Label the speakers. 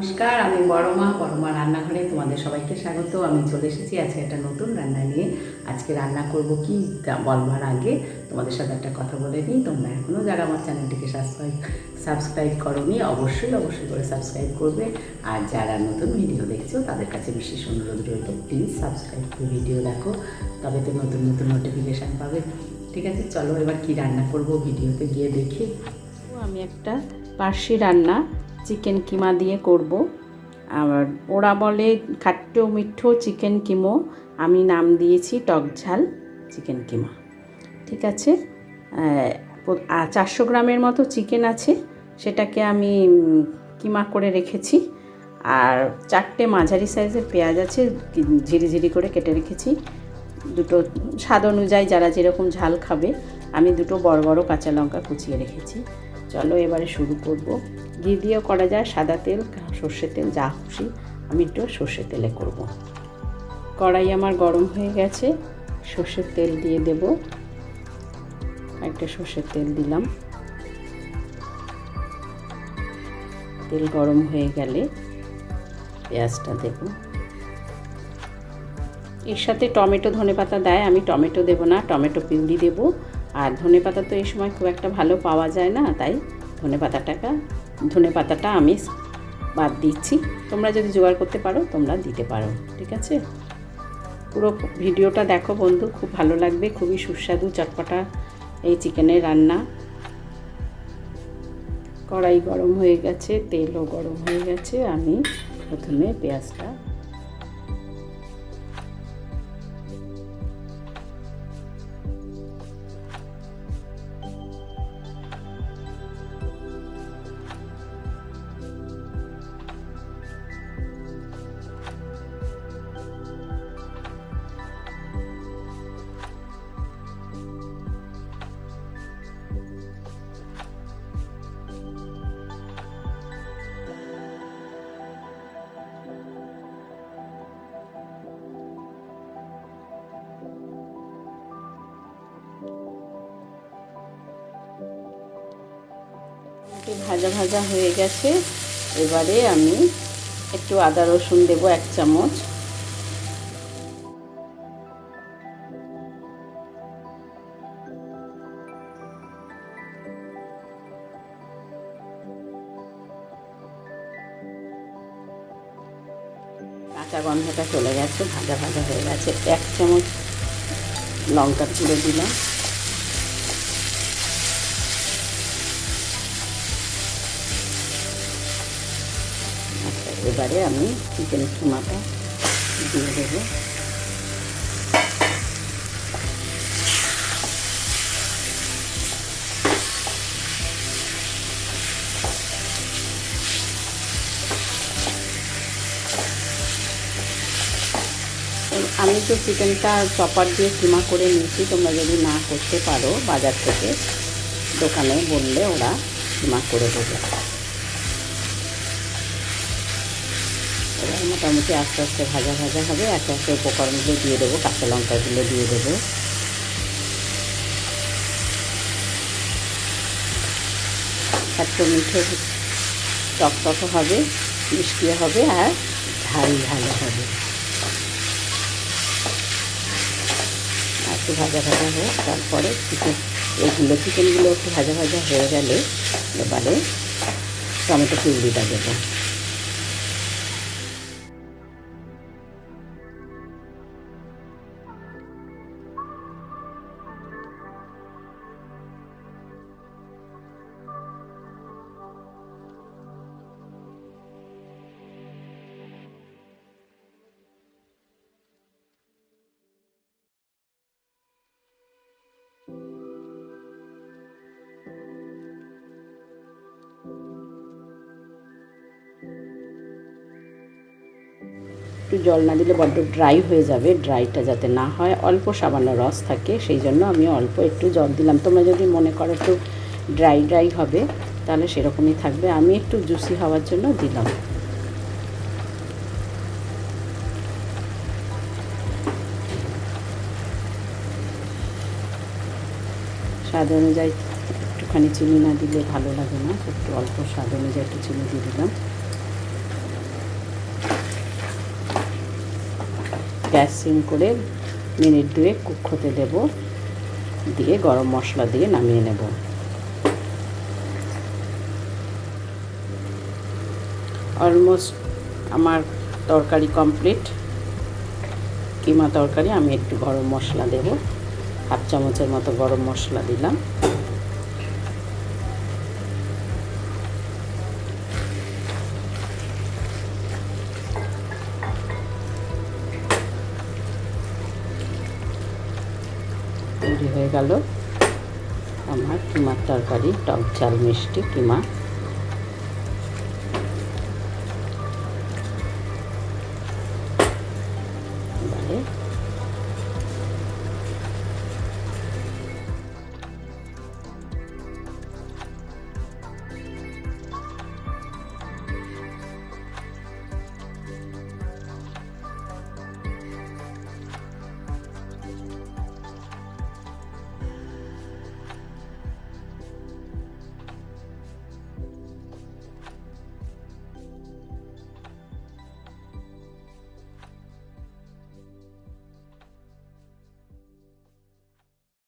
Speaker 1: নমস্কার, আমি বড়মা বড়মা রান্নাঘরে তোমাদের সবাইকে স্বাগত। আমি চলে এসেছি আজকে একটা নতুন রান্না নিয়ে। আজকে রান্না করব কি বলবার আগে তোমাদের সাথে একটা কথা বলে নিই। তোমরা এখনও যারা আমার চ্যানেলটিকে সাবস্ক্রাইব সাবস্ক্রাইব করোনি, অবশ্যই অবশ্যই করে সাবস্ক্রাইব করবে। আর যারা নতুন ভিডিও দেখছ, তাদের কাছে বিশেষ অনুরোধ রইল, প্লিজ সাবস্ক্রাইব করে ভিডিও দেখো তবে তো নতুন নতুন নোটিফিকেশান পাবে। ঠিক আছে, চলো এবার কি রান্না করব ভিডিওতে গিয়ে দেখি। আমি একটা পার্সি রান্না চিকেন কিমা দিয়ে করব। আর ওরা বলে খাট্টো মিঠো চিকেন কিমো। আমি নাম দিয়েছি টক ঝাল চিকেন কিমা। ঠিক আছে? চারশো গ্রামের মতো চিকেন আছে। সেটাকে আমি কিমা করে রেখেছি। আর চারটে মাঝারি সাইজের পেঁয়াজ আছে, কি- ঝিরি ঝিরি করে কেটে রেখেছি। দুটো, স্বাদ অনুযায়ী যারা যেরকম ঝাল খাবে, আমি দুটো বড় বড় কাঁচা লঙ্কা কুচিয়ে রেখেছি। চলো এবারে শুরু করব। ঘি দিয়েও করা যায়। সাদা তেল, সর্ষের তেল, যা খুশি আমি একটু সর্ষের তেলে করব। কড়াই আমার গরম হয়ে গেছে, সর্ষের তেল দিয়ে দেব। একটা সর্ষের তেল দিলাম। তেল গরম হয়ে গেলে পেঁয়াজটা দেবো। এর সাথে টমেটো ধনেপাতা দেয়, আমি টমেটো দেবো না, টমেটো পিউরি দেবো। আর ধনেপাতা তো এই সময় খুব একটা ভালো পাওয়া যায় না, তাই ধনেপাতাটাকা ধনেপাতাটা আমি বাদ দিচ্ছি। তোমরা যদি জোগাড় করতে পারো, তোমরা দিতে পারো, ঠিক আছে? পুরো ভিডিওটা দেখো বন্ধু, খুব ভালো লাগবে, খুবই সুস্বাদু, চটপটা এই চিকেনের রান্না। কড়াই গরম হয়ে গেছে, তেলও গরম হয়ে গেছে, আমি প্রথমে পেঁয়াজটা একটু ভাজা ভাজা হয়ে গেছে। এবারে আমি একটু আদা রসুন দেবো এক চামচ। কাঁচা গন্ধটা চলে গেছে, ভাজা ভাজা হয়ে গেছে। এক চামচ লঙ্কা তুলে দিলাম। এবারে আমি চিকেন কিমাটা দিয়ে দেবো। আমি তো চিকেনটা চপার দিয়ে কিমা করে নিয়েছি, তোমরা যদি না করতে পারো বাজার থেকে, দোকানে বললে ওরা কিমা করে দেবে। মোটামুটি আস্তে আস্তে ভাজা ভাজা হবে। আস্তে আস্তে উপকরণগুলো দিয়ে দেবো, কাঁচা লঙ্কাগুলো দিয়ে দেবো। একটু মিঠে টক টক হবে, মিষ্টিও হবে আর ঝাল ঝাল হবে। একটু ভাজা ভাজা হোক, তারপরে চিকেন এইগুলো চিকেনগুলো একটু ভাজা ভাজা হয়ে গেলে এবারে টমেটো পিউরিটা দেবো। একটু জল না দিলে বড্ড ড্রাই হয়ে যাবে ড্রাইটা যাতে না হয়, অল্প সামান্য রস থাকে, সেই জন্য আমি অল্প একটু জল দিলাম। তোমরা যদি মনে করো একটু ড্রাই ড্রাই হবে, তাহলে সেরকমই থাকবে। আমি একটু জুসি হওয়ার জন্য দিলাম। স্বাদ অনুযায়ী একটুখানি চিনি না দিলে ভালো লাগে না, একটু অল্প স্বাদ অনুযায়ী একটু চিনি দিয়ে দিলাম। গ্যাস সিম করে মিনিট দুয়ে কুক হতে দেব। দিয়ে গরম মশলা দিয়ে নামিয়ে নেব। অলমোস্ট আমার তরকারি কমপ্লিট কিমা তরকারি আমি একটু গরম মশলা দেব। হাফ চামচের মতো গরম মশলা দিলাম। তৈরি হয়ে গেল। আমার কিমার তরকারি টক ঝাল মিষ্টি কিমা।